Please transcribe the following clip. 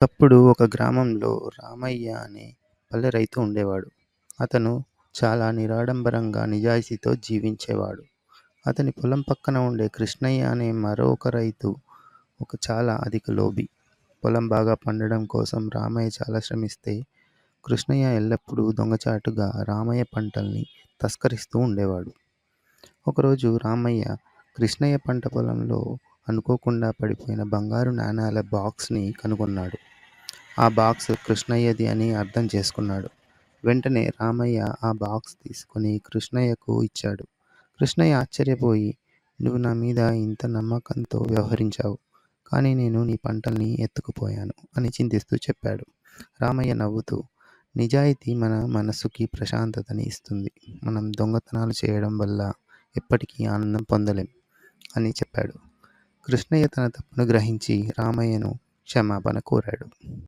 ఒకప్పుడు ఒక గ్రామంలో రామయ్య అనే పల్లె రైతు ఉండేవాడు. అతను చాలా నిరాడంబరంగా, నిజాయితీతో జీవించేవాడు. అతని పొలం పక్కన ఉండే కృష్ణయ్య అనే మరొక రైతు ఒక చాలా అధిక లోభి. పొలం బాగా పండడం కోసం రామయ్య చాలా శ్రమిస్తే, కృష్ణయ్య ఎల్లప్పుడూ దొంగచాటుగా రామయ్య పంటల్ని తస్కరిస్తూ ఉండేవాడు. ఒకరోజు రామయ్య కృష్ణయ్య పంట పొలంలో అనుకోకుండా పడిపోయిన బంగారు నాణాల బాక్స్‌ని కనుగొన్నాడు. ఆ బాక్స్ కృష్ణయ్యది అని అర్థం చేసుకున్నాడు. వెంటనే రామయ్య ఆ బాక్స్ తీసుకొని కృష్ణయ్యకు ఇచ్చాడు. కృష్ణయ్య ఆశ్చర్యపోయి, "నువ్వు నా మీద ఇంత నమ్మకంతో వ్యవహరించావు. కానీ నేను నీ పంటల్ని ఎత్తుకుపోయాను" అని చింతిస్తూ చెప్పాడు. రామయ్య నవ్వుతూ, "నిజాయితీ మన మనసుకి ప్రశాంతతని ఇస్తుంది. మనం దొంగతనాలు చేయడం వల్ల ఎప్పటికీ ఆనందం పొందలేం" అని చెప్పాడు. కృష్ణయ్య తన తప్పును గ్రహించి రామయ్యను క్షమాపణ కోరాడు.